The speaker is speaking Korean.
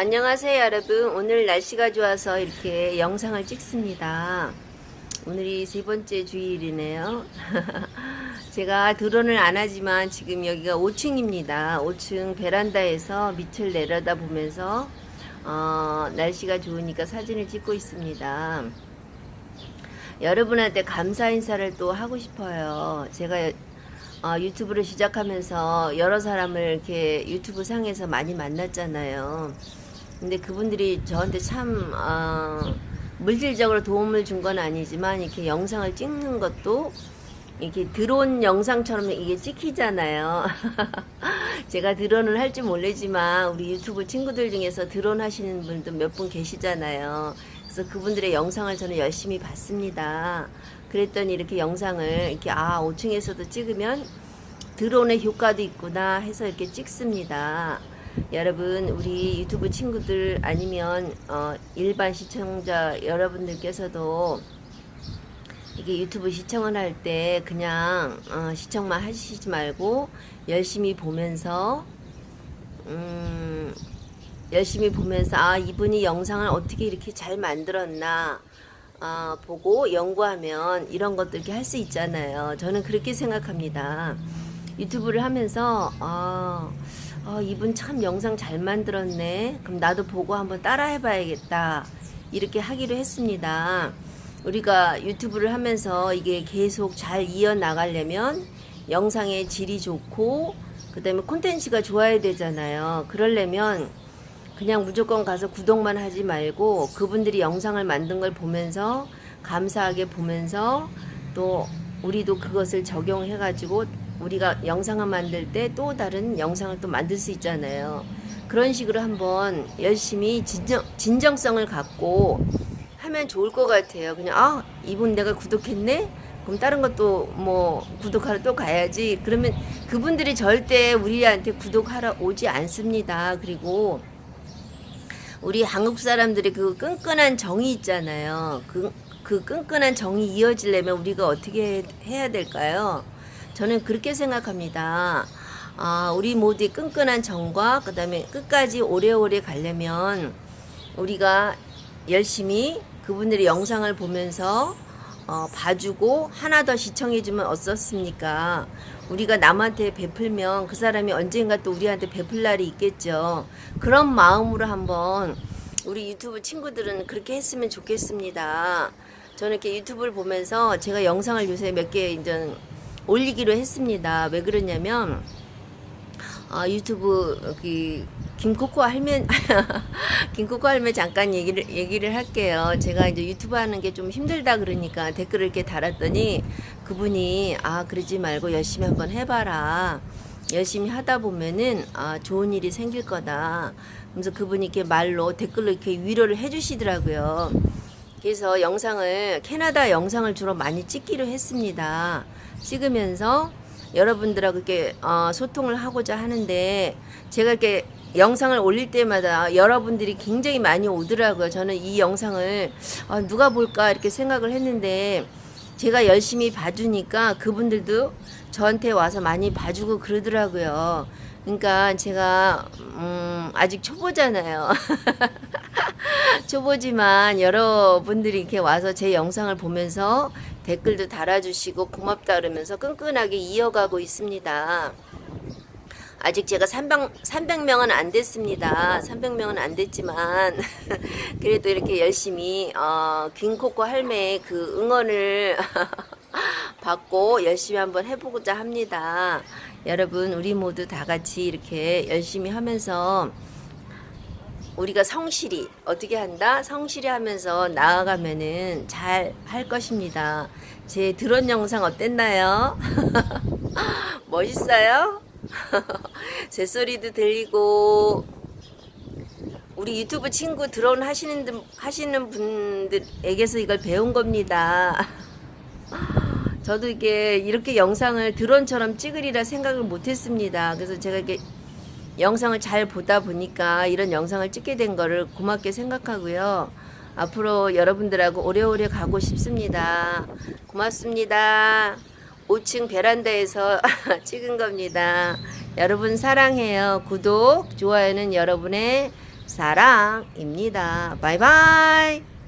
안녕하세요 여러분. 오늘 날씨가 좋아서 이렇게 영상을 찍습니다. 오늘이 세 번째 주일이네요. 제가 드론을 안 하지만 지금 여기가 5층입니다. 5층 베란다에서 밑을 내려다 보면서 어, 날씨가 좋으니까 사진을 찍고 있습니다. 여러분한테 감사 인사를 또 하고 싶어요. 제가 어, 유튜브를 시작하면서 여러 사람을 이렇게 유튜브 상에서 많이 만났잖아요. 근데 그분들이 저한테 참 어, 물질적으로 도움을 준 건 아니지만 이렇게 영상을 찍는 것도 이렇게 드론 영상처럼 이게 찍히잖아요. 제가 드론을 할줄 모르지만 우리 유튜브 친구들 중에서 드론 하시는 분도 몇 분 계시잖아요. 그래서 그분들의 영상을 저는 열심히 봤습니다. 그랬더니 이렇게 영상을 이렇게 아 5층에서도 찍으면 드론의 효과도 있구나 해서 이렇게 찍습니다. 여러분 우리 유튜브 친구들 아니면 어, 일반 시청자 여러분들께서도 이게 유튜브 시청을 할 때 그냥 어, 시청만 하시지 말고 열심히 보면서 음, 열심히 보면서 아 이분이 영상을 어떻게 이렇게 잘 만들었나 아, 보고 연구하면 이런 것들 이렇게 할 수 있잖아요. 저는 그렇게 생각합니다. 유튜브를 하면서 아, 아, 이분 참 영상 잘 만들었네. 그럼 나도 보고 한번 따라 해봐야겠다. 이렇게 하기로 했습니다. 우리가 유튜브를 하면서 이게 계속 잘 이어나가려면 영상의 질이 좋고 그 다음에 콘텐츠가 좋아야 되잖아요. 그러려면 그냥 무조건 가서 구독만 하지 말고 그분들이 영상을 만든 걸 보면서 감사하게 보면서 또 우리도 그것을 적용해 가지고 우리가 영상을 만들 때 또 다른 영상을 또 만들 수 있잖아요. 그런 식으로 한번 열심히 진정, 진정성을 갖고 하면 좋을 것 같아요. 그냥 아 이분 내가 구독했네. 그럼 다른 것도 뭐 구독하러 또 가야지. 그러면 그분들이 절대 우리한테 구독하러 오지 않습니다. 그리고 우리 한국 사람들의 그 끈끈한 정이 있잖아요. 그, 그 끈끈한 정이 이어지려면 우리가 어떻게 해야 될까요? 저는 그렇게 생각합니다. 아, 우리 모두의 끈끈한 정과 그 다음에 끝까지 오래오래 가려면 우리가 열심히 그분들의 영상을 보면서 어, 봐주고 하나 더 시청해주면 어떻습니까? 우리가 남한테 베풀면 그 사람이 언젠가 또 우리한테 베풀 날이 있겠죠. 그런 마음으로 한번 우리 유튜브 친구들은 그렇게 했으면 좋겠습니다. 저는 이렇게 유튜브를 보면서 제가 영상을 요새 몇 개 이제 올리기로 했습니다. 왜 그러냐면 아, 유튜브 그 김코코 할매 김코코 할매 잠깐 얘기를 얘기를 할게요. 제가 이제 유튜브 하는 게 좀 힘들다 그러니까 댓글을 이렇게 달았더니 그분이 아 그러지 말고 열심히 한번 해봐라. 열심히 하다 보면은 아 좋은 일이 생길 거다. 그래서 그분이 이렇게 말로 댓글로 이렇게 위로를 해주시더라고요. 그래서 영상을 캐나다 영상을 주로 많이 찍기로 했습니다. 찍으면서 여러분들하고 이렇게 어, 소통을 하고자 하는데 제가 이렇게 영상을 올릴 때마다 여러분들이 굉장히 많이 오더라고요. 저는 이 영상을 아, 누가 볼까 이렇게 생각을 했는데 제가 열심히 봐주니까 그분들도 저한테 와서 많이 봐주고 그러더라고요. 그러니까 제가 음, 아직 초보잖아요. 초보지만 여러분들이 이렇게 와서 제 영상을 보면서 댓글도 달아주시고 고맙다 그러면서 끈끈하게 이어가고 있습니다. 아직 제가 300, 300명은 안 됐습니다. 300명은 안 됐지만 그래도 이렇게 열심히 어, 김코코 할매의 그 응원을 받고 열심히 한번 해보고자 합니다. 여러분 우리 모두 다 같이 이렇게 열심히 하면서 우리가 성실히 어떻게 한다? 성실히 하면서 나아가면은 잘 할 것입니다. 제 드론 영상 어땠나요? 멋있어요? 제 소리도 들리고 우리 유튜브 친구 드론 하시는 분- 하시는 분들에게서 이걸 배운 겁니다. 저도 이게 이렇게 영상을 드론처럼 찍으리라 생각을 못했습니다. 그래서 제가 이렇게 영상을 잘 보다 보니까 이런 영상을 찍게 된 거를 고맙게 생각하고요. 앞으로 여러분들하고 오래오래 가고 싶습니다. 고맙습니다. 5층 베란다에서 찍은 겁니다. 여러분 사랑해요. 구독, 좋아요는 여러분의 사랑입니다. 바이바이.